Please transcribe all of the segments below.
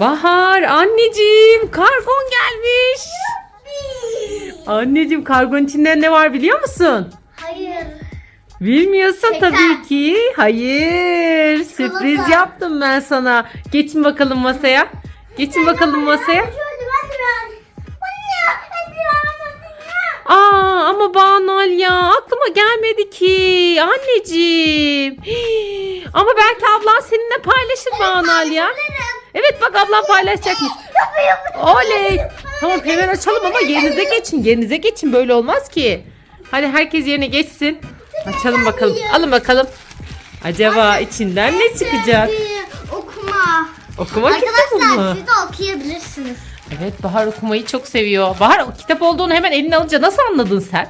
Bahar anneciğim kargon gelmiş. Anneciğim kargonun içinde ne var biliyor musun? Hayır. Bilmiyorsun Şeker. tabii ki. Hayır. Sürpriz Çikolata. yaptım ben sana. Geçin bakalım masaya. Geçin bakalım masaya. Aa ama Banal ya aklıma gelmedi ki anneciğim. Hii, Ama belki ablan seninle paylaşır Banal ya. Evet bak ablan paylaşacakmış. Oley. Tamam hemen açalım ama yerinize geçin. Yerinize geçin böyle olmaz ki. Hadi herkes yerine geçsin. Açalım bakalım. Alın bakalım. Acaba içinden ne çıkacak? Okuma. Okuma kitabı Arkadaşlar mı? siz de okuyabilirsiniz. Evet Bahar okumayı çok seviyor. Bahar kitap olduğunu hemen eline alınca nasıl anladın sen?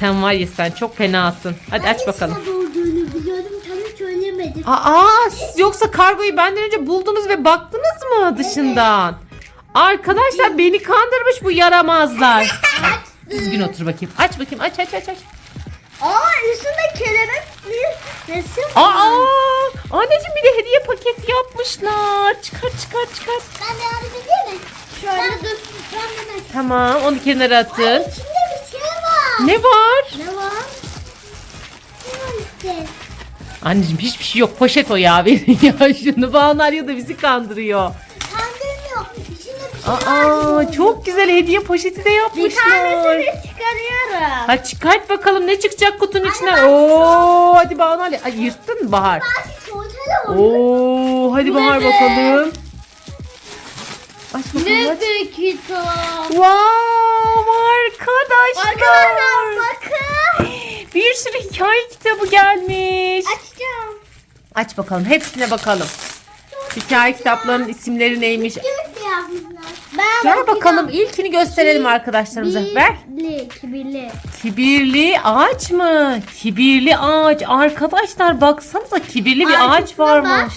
Sen var ya sen çok fenasın. Hadi aç bakalım. olduğunu biliyorum tabii söylemedim. Aa siz yoksa kargoyu benden önce buldunuz ve baktınız mı dışından? Arkadaşlar beni kandırmış bu yaramazlar. Düzgün otur bakayım. Aç bakayım aç aç aç aç. Aa üstünde kelebek bir resim Aa anneciğim bir de hediye paketi yapmışlar. Çıkar çıkar çıkar. Ben de yardım edeyim mi? Şöyle dur. Ben. Tamam onu kenara atın. İçinde bir şey var. Ne var? Ne var? Anneciğim hiçbir şey yok. Poşet o ya verin ya şunu. Bağlar ya da bizi kandırıyor. Kandırmıyor. İçinde bir şey var. Aa çok güzel hediye poşeti de Bir yapmışlar. tanesini çıkarıyorum. Hadi çıkart bakalım ne çıkacak kutunun içinden. Oo hadi Bahar. Ay yırttın mı Bahar? Belki olur. Oo hadi Bahar bakalım. Aç bakalım aç. bir kitap? Wow arkadaşlar. Arkadaşlar. Bir sürü hikaye kitabı gelmiş. Açacağım. Aç bakalım hepsine bakalım. Hikaye kitaplarının isimleri neymiş? Kimse yazmışlar. Ben Ver bakalım ilkini gösterelim arkadaşlarımıza. Ver. Kibirli, kibirli. Kibirli ağaç mı? Kibirli ağaç. Arkadaşlar baksanıza kibirli bir ağaç Arkasına varmış.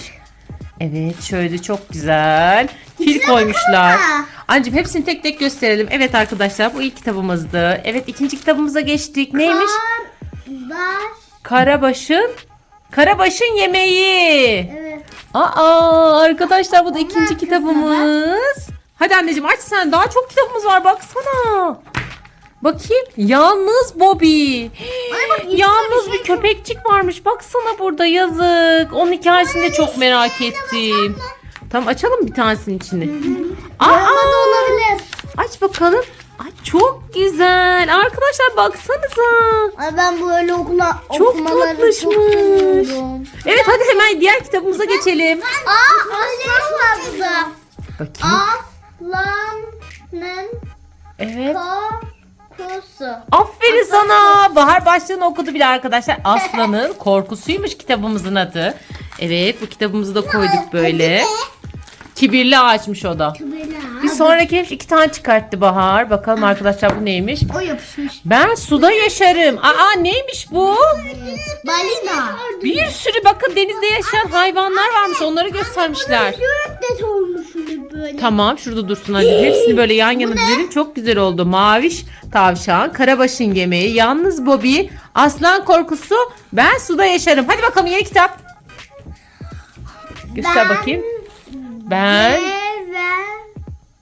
Evet şöyle çok güzel. Fil koymuşlar. baksana. Anneciğim hepsini tek tek gösterelim. Evet arkadaşlar bu ilk kitabımızdı. Evet ikinci kitabımıza geçtik. Neymiş? Baş. Karabaş'ın Karabaş'ın yemeği. Evet. Aa arkadaşlar bu da ikinci arkasına kitabımız. Hadi anneciğim aç sen. Daha çok kitabımız var baksana. Bakayım. Yalnız Bobby. bak, içinde Yalnız bir bir şey köpekçik varmış. Baksana burada yazık. Onun hikayesini de çok merak ettim. Tamam açalım bir tanesinin içini. Aa, Olmadı olabilir. aç bakalım. Çok güzel. Arkadaşlar baksanıza. Ay ben böyle okula Çok okumaları tatlışmış. çok seviyorum. Evet hadi hemen diğer kitabımıza geçelim. Aa aslan var burada. Bakayım. Aslanın Evet. kokusu. Aferin sana. Bahar başlığını okudu bile arkadaşlar. Aslanın korkusuymuş kitabımızın adı. Evet bu kitabımızı da koyduk böyle. Kibirli ağaçmış o da. Bir sonraki iki tane çıkarttı Bahar. Bakalım arkadaşlar bu neymiş? O yapışmış. Ben suda yaşarım. Aa neymiş bu? Balina. Bir sürü bakın denizde yaşayan hayvanlar varmış. Onları göstermişler. Olmuş böyle. Tamam şurada dursun hadi. Hepsini böyle yan yana dizelim. Çok güzel oldu. Maviş tavşan, karabaşın yemeği, yalnız Bobby, aslan korkusu, ben suda yaşarım. Hadi bakalım yeni kitap. Göster bakayım. Ben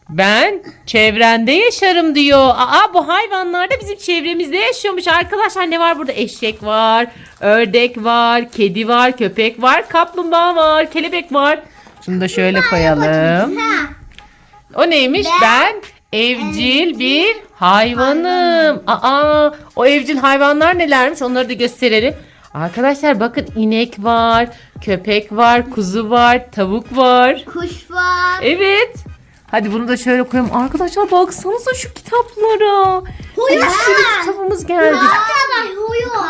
ben çevrende yaşarım diyor. Aa bu hayvanlar da bizim çevremizde yaşıyormuş. Arkadaşlar ne var burada? Eşek var, ördek var, kedi var, köpek var, kaplumbağa var, kelebek var. Şunu da şöyle koyalım. O neymiş? Ben, Ben evcil bir hayvanım. Aa, o evcil hayvanlar nelermiş? Onları da gösterelim. Arkadaşlar bakın inek var, köpek var, kuzu var, tavuk var. Kuş var. Evet. Hadi bunu da şöyle koyalım. Arkadaşlar baksanıza şu kitaplara. Huya. Bir sürü kitabımız geldi. Huya. Huya.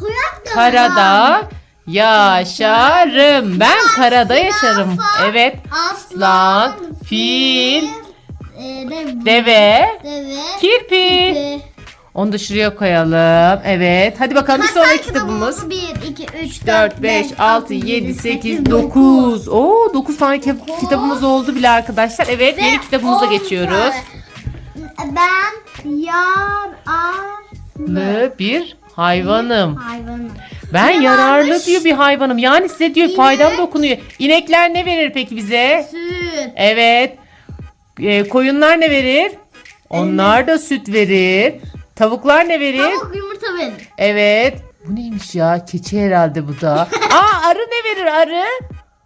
Huya da Karada yaşarım. Ben karada yaşarım. Evet. Aslan, fil, e, de- deve, deve, kirpi. Onu da şuraya koyalım. Evet. Hadi bakalım bir tane sonraki kitabımız. 1, 2, 3, 4, 5, 6, 7, 8, 9. Oo 9 tane ki- kitabımız oldu bile arkadaşlar. Evet yeni kitabımıza geçiyoruz. Ben yar ar Ve bir hayvanım. hayvanım. Ben Ne yararlı varmış? diyor bir hayvanım. Yani size diyor İnek. faydam dokunuyor. İnekler ne verir peki bize? Süt. Evet. Ee, koyunlar ne verir? Onlar da süt verir. Tavuklar ne verir? Tavuk yumurta verir. Evet. Bu neymiş ya? Keçi herhalde bu da. Aa arı ne verir arı?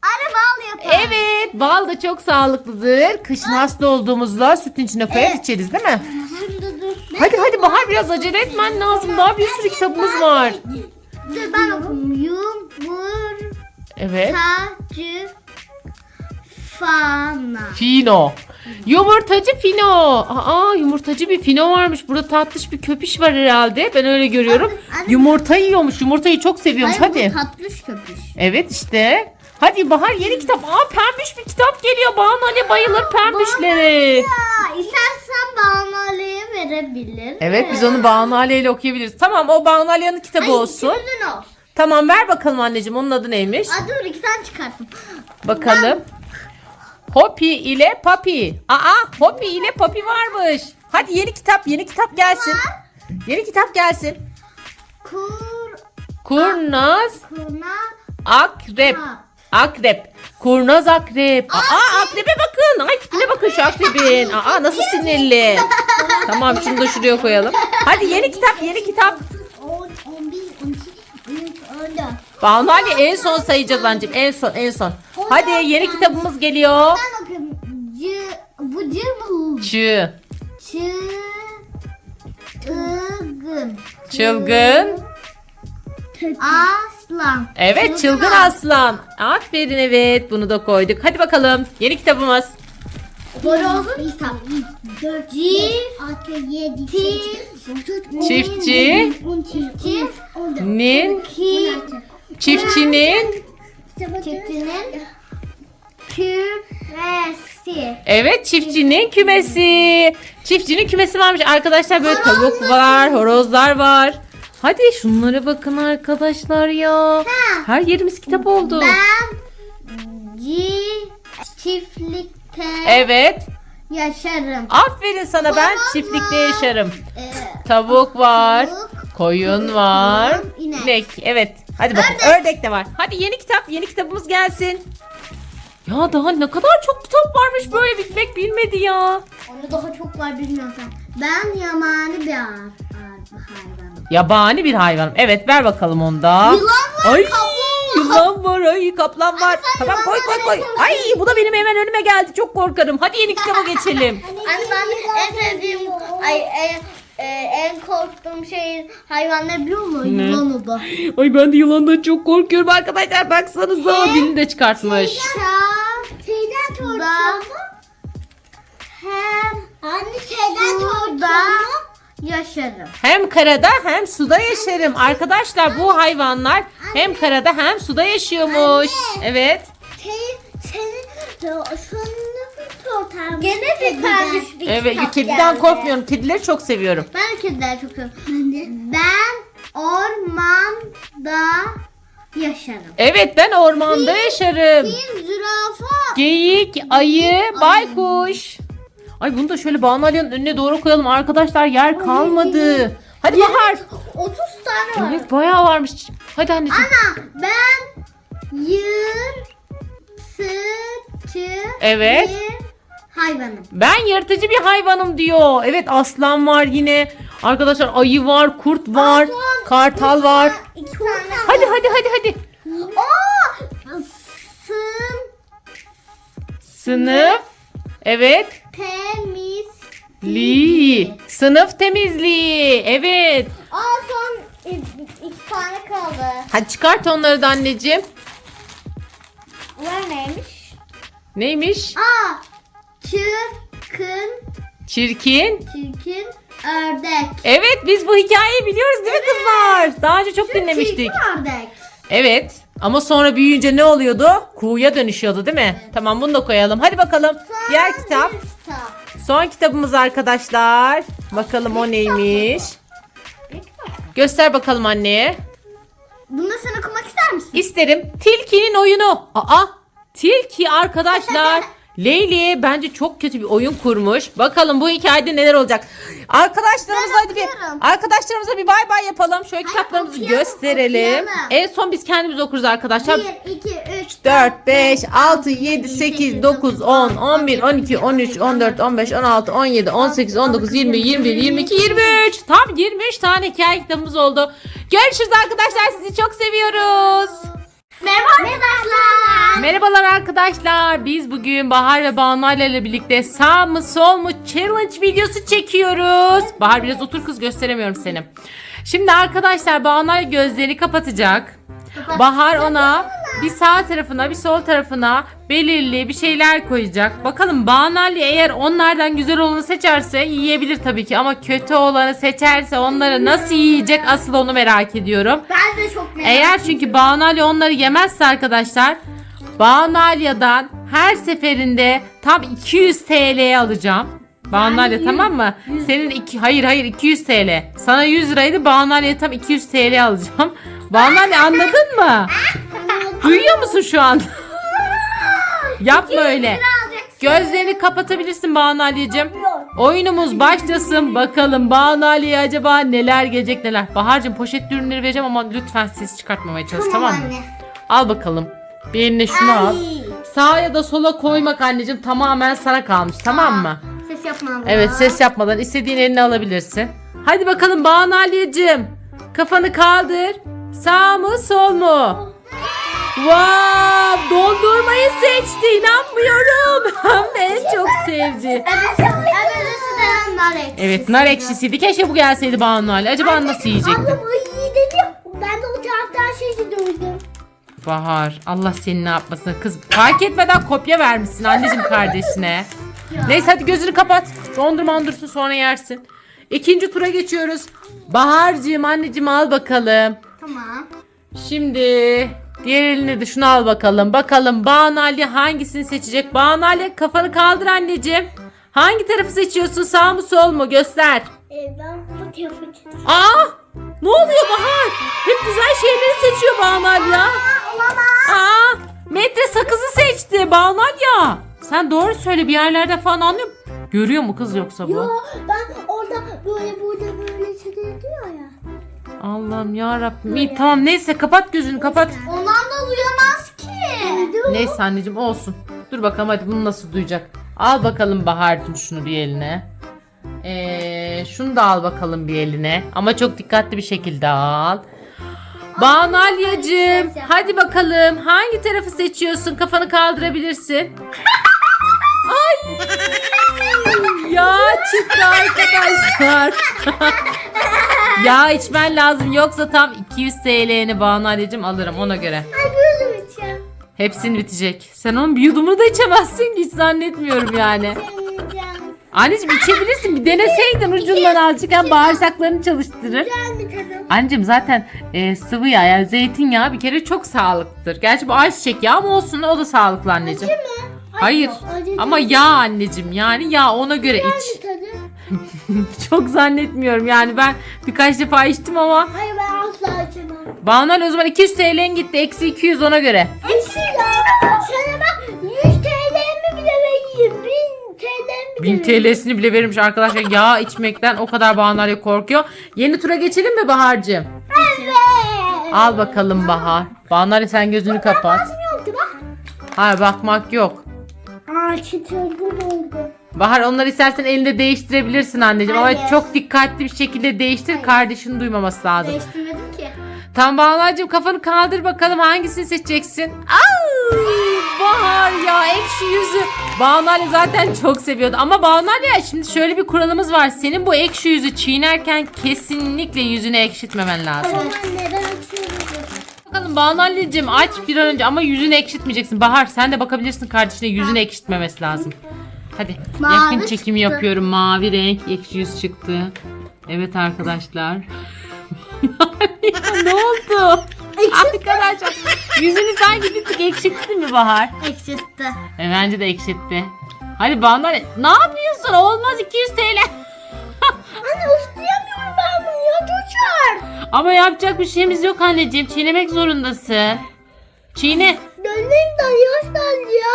Arı bal yapar. Evet. Bal da çok sağlıklıdır. Kışın hasta olduğumuzda sütün içine koyar Evet. içeriz değil mi? Şimdi dur. Hadi hadi Bahar biraz acele etmen lazım. Daha bir sürü kitabımız var. Dur ben okuyayım. Yumurtacı Evet. Fana. Fino. Yumurtacı Fino. Aa yumurtacı bir Fino varmış. Burada tatlış bir köpüş var herhalde. Ben öyle görüyorum. Anne, anne. Yumurta yiyormuş. Yumurtayı çok seviyormuş. Hayır, Hadi. bu tatlış köpüş. Evet işte. Hadi Bahar yeni kitap. Aa pembiş bir kitap geliyor. Banu Ali bayılır pembişlere. Ya, istersen Banu Ali'ye verebilir. Evet biz onu Banu Ali ile okuyabiliriz. Tamam o Banu Ali'nin kitabı olsun. ikimizin olsun. Tamam ver bakalım anneciğim onun adı neymiş? Aa, dur iki tane çıkarttım. Bakalım. Hopi ile Papi. Aa Hopi ile Papi varmış. Hadi yeni kitap yeni kitap gelsin. Yeni kitap gelsin. Kur, Kurnaz kuna, akrep. Akrep. Kurnaz akrep. Aa akrebe bakın. Ay tipine bakın şu akrebin. Aa nasıl sinirli. tamam şunu da şuraya koyalım. Hadi yeni kitap yeni kitap. 10, 11, 12, 13, 14. Banu Ali en son sayacağız anneciğim. En son en son. Hadi yeni kitabımız geliyor. Ben bakayım. C, bu C mi? Çı. Çı, ıgın. Çılgın. Aslan. Evet çılgın aslan. Aferin evet bunu da koyduk. Hadi bakalım yeni kitabımız. Horozun kitap. Çiftçi. Çiftçi. Nin. Çiftçinin. Çiftçinin. Küresi. Evet çiftçinin kümesi. Çiftçinin kümesi varmış. Arkadaşlar böyle tavuk var, horozlar var. Hadi şunlara bakın arkadaşlar ya. Her yerimiz kitap oldu. Ben çiftlikte Evet. yaşarım. Aferin sana ben çiftlikte yaşarım. Ee, Tavuk var. Tavuk, Koyun var. inek. İnek. Evet. Hadi bakın. Ördek de var. Hadi yeni kitap, yeni kitabımız gelsin. Ya daha ne kadar çok kitap varmış böyle bitmek bilmedi ya. Onu daha çok var bilmiyorsan. Ben yamani bir hayvanım. Yabani bir hayvan. Evet ver bakalım onda. Yılan var, Ay, kaplan var. Yılan var, ay kaplan var. sen Tamam koy koy koy. yılanlardan Ay bu da benim hemen önüme geldi. Çok korkarım. Hadi yeni kitaba geçelim. Anne ben en sevdiğim, ay en, e, en korktuğum şey hayvanlar biliyor musun? Ne? Yılan o da. Ay ben de yılandan çok korkuyorum arkadaşlar. Baksanıza dilini de çıkartmış. Şeyden korkuyorum. Hem Anne şeyden suda yaşarım. Hem karada hem suda yaşarım. Arkadaşlar bu hayvanlar hem karada hem suda yaşıyormuş. Evet. Şey, senin şunu tutar Gene de pembiş bir Evet kitap kediden geldi. korkmuyorum. Kedileri çok seviyorum. Ben kedileri çok seviyorum. Ben de. Ben ormanda yaşarım. Evet ben ormanda yaşarım. Fil, zürafa. Geyik, ayı, baykuş. Ay bunu da şöyle Banu Alya'nın önüne doğru koyalım. Arkadaşlar yer kalmadı. Hadi Bahar. 30 tane var. Evet bayağı varmış. Hadi anneciğim. Ana ben yırtıcı Evet. bir hayvanım. Ben yırtıcı bir hayvanım diyor. Evet aslan var yine. Arkadaşlar ayı var, kurt var, Aslan, kartal var. İki tane. Hadi hadi hadi hadi. Aa! Sın Sınıf. Evet. temiz. Li. Sınıf temizliği. Evet. Aa son i- iki tane kaldı. Hadi çıkart onları da anneciğim. Bunlar neymiş? Neymiş? Aa çırkın Çirkin. çirkin ördek. Evet biz bu hikayeyi biliyoruz değil mi kızlar? Daha önce çok dinlemiştik. Çirkin ördek. Evet. Ama sonra büyüyünce ne oluyordu? Kuğuya dönüşüyordu değil mi? Tamam bunu da koyalım. Hadi bakalım. Diğer Son kitap. bir kitap. Son kitabımız arkadaşlar. Bakalım o neymiş. Göster bakalım anneye. Bunu da sen okumak ister misin? İsterim. Tilkinin oyunu. Aa, tilki arkadaşlar Leyli bence çok kötü bir oyun kurmuş. Bakalım bu hikayede neler olacak. Arkadaşlarımıza hadi bir okuyorum. arkadaşlarımıza bir bay bay yapalım. Şöyle kitaplarımızı okuyalım, gösterelim. okuyalım. En son biz kendimiz okuruz arkadaşlar. 1, 2, 3, 4, 5, 6, 7, 8, 9, 10, 11, 12, 13, 14, 15, 16, 17, 18, 19, 20, 21, 22, 23. Tam 23 tane hikaye kitabımız oldu. Görüşürüz arkadaşlar. Sizi çok seviyoruz. Merhaba arkadaşlar. Merhabalar arkadaşlar. Biz bugün Bahar ve Banu ile birlikte sağ mı sol mu challenge videosu çekiyoruz. Bahar biraz otur kız gösteremiyorum seni. Şimdi arkadaşlar Banu gözlerini kapatacak. Bahar ona bir sağ tarafına bir sol tarafına belirli bir şeyler koyacak. Bakalım Banali eğer onlardan güzel olanı seçerse yiyebilir tabii ki ama kötü olanı seçerse onları nasıl yiyecek asıl onu merak ediyorum. Ben de çok merak Eğer çünkü Banalya onları yemezse arkadaşlar Banalya'dan her seferinde tam 200 TL'ye alacağım. Banalya tamam mı? Senin iki, hayır hayır 200 TL. Sana 100 liraydı Banalya'ya tam 200 TL alacağım. Banalya anladın mı? Duyuyor musun şu an? Yapma öyle. Gözlerini kapatabilirsin Banalya'cığım. Oyunumuz başlasın. Bakalım Banalya'ya acaba neler gelecek neler. Bahar'cığım poşet ürünleri vereceğim ama lütfen ses çıkartmamaya çalış tamam, mı? anne. Al bakalım. Bir eline şunu al. Sağa ya da sola koymak anneciğim tamamen sana kalmış tamam mı? Ses yapmam. Evet ses yapmadan istediğin eline alabilirsin. Hadi bakalım Banalya'cığım. Kafanı kaldır. Sağ mı sol mu? Wow, dondurmayı seçti. İnanmıyorum. En çok sevdi. Evet, nar ekşisi. Evet nar ekşisiydi. Keşke bu gelseydi Banu Ali. Acaba nasıl yiyecekti? Ablam o iyi dedi. Ben de o taraftan şeyi duydum. Bahar Allah seni ne yapmasın kız. Fark etmeden kopya vermişsin anneciğim kardeşine. Neyse hadi gözünü kapat. Dondurma dursun sonra yersin. İkinci tura geçiyoruz. Bahar'cığım anneciğim al bakalım. Tamam. Şimdi diğer eline de şunu al bakalım. Bakalım Banu Ali hangisini seçecek? Banu Ali kafanı kaldır anneciğim. Hangi tarafı seçiyorsun? Sağ mı sol mu? Göster. Ee, ben bu çekeceğim. Aa! Ne oluyor Bahar? Hep güzel şeyleri seçiyor Banu Ali ya. Aa! Metre sakızı seçti Banu Ali ya. Sen doğru söyle bir yerlerde falan anlıyor musun? Görüyor mu kız yoksa bu? Yo ben orada böyle burada böyle şey diyor ya. Allah'ım ya Rabbim. İyi tamam neyse kapat gözünü kapat. Ondan da duyamaz ki. Neyse anneciğim olsun. Dur bakalım hadi bunu nasıl duyacak. Al bakalım Bahar'cığım şunu bir eline. Ee, şunu da al bakalım bir eline. Ama çok dikkatli bir şekilde al. Banu Alya'cığım hadi bakalım hangi tarafı seçiyorsun? Kafanı kaldırabilirsin. Ay! Ya çıktı arkadaşlar. ya içmen lazım yoksa tam 200 TL'ni Banu Alya'cığım alırım ona göre. Ay böyle içeceğim. Hepsini bitecek. Sen onun bir yudumunu da içemezsin hiç zannetmiyorum yani. Anneciğim içebilirsin bir deneseydin ucundan azıcık hem bağırsaklarını çalıştırır. Anneciğim zaten e, sıvı yağ yani zeytinyağı bir kere çok sağlıklıdır. Gerçi bu ayçiçek yağı ama olsun o da sağlıklı anneciğim. Acı mı? Hayır Acı ama yağ anneciğim yani yağ ona göre iç. tadı. Çok zannetmiyorum yani ben birkaç defa içtim ama. Hayır ben asla içemem. Banal o zaman 200 TL'in gitti eksi 200 ona göre. Eksi ya. Sana bak 100 TL'mi bile vereyim. 1000 TL'mi bile 1000 TL'sini bile verirmiş arkadaşlar. Yağ içmekten o kadar Banalya korkuyor. Yeni tura geçelim mi Bahar'cığım? Evet. Al bakalım Bahar. Banalya sen gözünü kapat. Ağzım yoktu bak. Hayır bakmak yok. Aa çıtırdı oldu. Bahar onları istersen elinde değiştirebilirsin anneciğim ama Hayır. çok dikkatli bir şekilde değiştir. Kardeşinin duymaması lazım. Değiştirmedim ki. Tamam Bahar'cığım kafanı kaldır bakalım hangisini seçeceksin? Au! Bahar ya ekşi yüzü. Banalya zaten çok seviyordu. Ama Banalya şimdi şöyle bir kuralımız var. Senin bu ekşi yüzü çiğnerken kesinlikle yüzünü ekşitmemen lazım. Evet. Neden açıyoruz? Bakalım Banalya'cığım aç bir an önce ama yüzünü ekşitmeyeceksin. Bahar sen de bakabilirsin kardeşine yüzünü ekşitmemesi lazım. Hadi Mavi yakın çekim çıktı. yapıyorum. Mavi renk ekşi yüz çıktı. Evet arkadaşlar. ne oldu? Arkadaşlar yüzünü sanki bir tık ekşitti mi Bahar? Ekşitti. E, bence de ekşitti. Hadi Banalya ne yapıyorsun? Olmaz 200 TL. Anne ıslayamıyorum ben bunu ya düşer. Ama yapacak bir şeyimiz yok anneciğim. Çiğnemek zorundasın. Çiğne. De yaş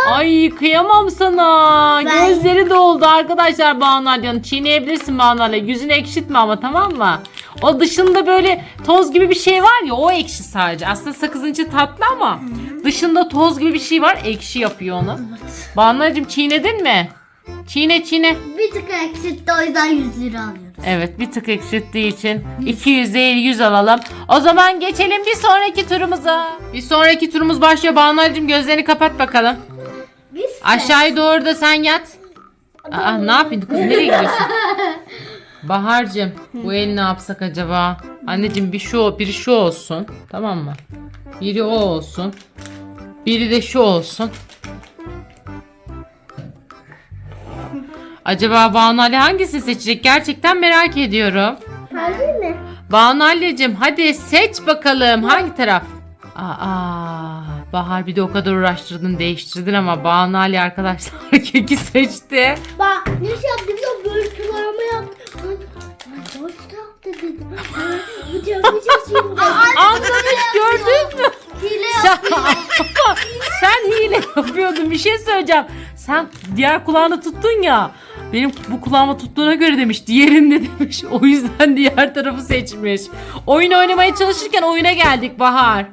ya. Ay kıyamam sana. Ben- Gözleri doldu arkadaşlar Banu Alya'nın. Çiğneyebilirsin Banu Alya. Yüzünü ekşitme ama tamam mı? O dışında böyle toz gibi bir şey var ya o ekşi sadece. Aslında sakızın içi tatlı ama dışında toz gibi bir şey var ekşi yapıyor onu. Alya'cığım çiğnedin mi? Çiğne çiğne. Bir tık eksiltti o yüzden 100 lira alıyoruz. Evet bir tık eksilttiği için 200 değil 100 alalım. O zaman geçelim bir sonraki turumuza. Bir sonraki turumuz başlıyor. Banu Alya'cığım gözlerini kapat bakalım. Biz Aşağıya doğru da sen yat. Aa, ne yapayım kız nereye gidiyorsun? Bahar'cığım bu el ne yapsak acaba? Anneciğim bir şu biri şu olsun. Tamam mı? Biri o olsun. Biri de şu olsun. Acaba Banu Ali hangisini seçecek? Gerçekten merak ediyorum. Harbi mi? Banu Ali'cim hadi seç bakalım hangi taraf? Aa, Bahar bir de o kadar uğraştırdın değiştirdin ama Banu Ali arkadaşlar keki seçti. Bak ne şey yaptım da böyle kulağıma yaptım. Boş yaptı dedim. Bıçak bıçak şimdi. Anlamış gördün mü? Hile sen hile yapıyordun bir şey söyleyeceğim. Sen diğer kulağını tuttun ya. Benim bu kulağıma tuttuğuna göre demiş. Diğerinde demiş. O yüzden diğer tarafı seçmiş. Oyun oynamaya çalışırken oyuna geldik Bahar.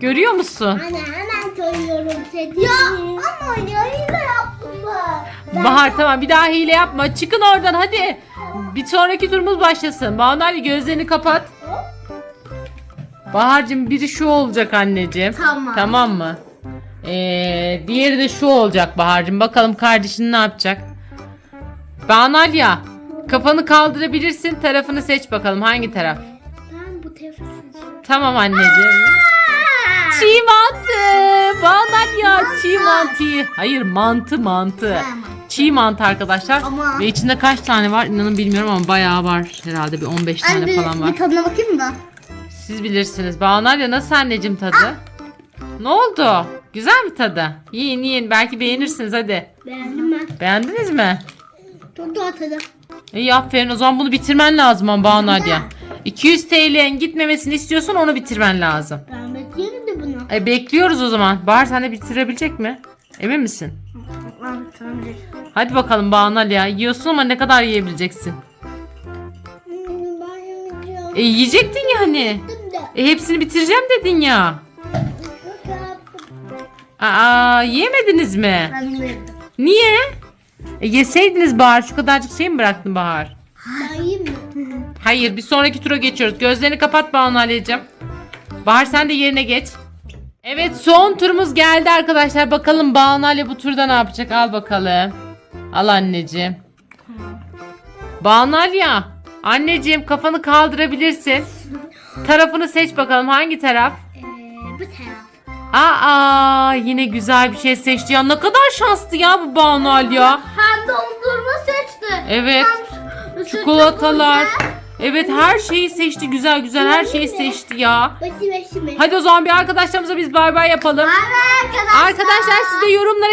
Görüyor musun? Anne hemen söylüyorum seni. Ya ama oynuyor hile yaptım ben. Bahar tamam bir daha hile yapma. Çıkın oradan hadi. Bir sonraki turumuz başlasın. Banu Ali gözlerini kapat. Bahar'cığım biri şu olacak anneciğim. Tamam. Tamam mı? Ee, diğeri de şu olacak Bahar'cığım. Bakalım kardeşin ne yapacak? Banu Alya kafanı kaldırabilirsin. Tarafını seç bakalım. Hangi taraf? Ben bu tefes seçiyorum. Tamam anneciğim. Çiğ mantı. Banu Alya çiğ mantı. Hayır mantı mantı. Çiğ mantı arkadaşlar. Ama- Ve içinde kaç tane var inanın bilmiyorum ama bayağı var. Herhalde bir 15 tane falan var. bir tadına bakayım da. Siz bilirsiniz. Banalya nasıl anneciğim tadı? Ne oldu? Güzel mi tadı? Yiyin yiyin. Belki beğenirsiniz hadi. Beğendim ben. Beğendiniz mi? Çok da tadı. İyi aferin. O zaman bunu bitirmen lazım ama Banalya. 200 TL'nin gitmemesini istiyorsan onu bitirmen lazım. Ben bekliyorum da bunu. E, bekliyoruz o zaman. Bahar sen de bitirebilecek mi? Emin misin? Evet tamam. Hadi bakalım Banalya. Yiyorsun ama ne kadar yiyebileceksin? Ben yemeyeceğim. E yiyecektin ya hani. E, hepsini bitireceğim dedin ya. Aa yiyemediniz mi? Ben. Niye? E, yeseydiniz Bahar. Şu kadarcık şey mi bıraktın Bahar? Yiyeyim mi? Hayır bir sonraki tura geçiyoruz. Gözlerini kapat Banu Aliyeciğim. Bahar sen de yerine geç. Evet son turumuz geldi arkadaşlar. Bakalım Banu Ali bu turda ne yapacak? Al bakalım. Al anneciğim. Banu Aliya. Anneciğim kafanı kaldırabilirsin. Tarafını seç bakalım. Hangi taraf? Aa yine güzel bir şey seçti ya. Ne kadar şanslı ya bu Banu Aliya. Hem dondurma seçti. Evet. Hem Çikolatalar. Evet her şeyi seçti güzel güzel her şeyi seçti ya. Hadi o zaman bir arkadaşlarımıza biz bay bay yapalım. Arkadaşlar. Arkadaşlar siz de yorumlara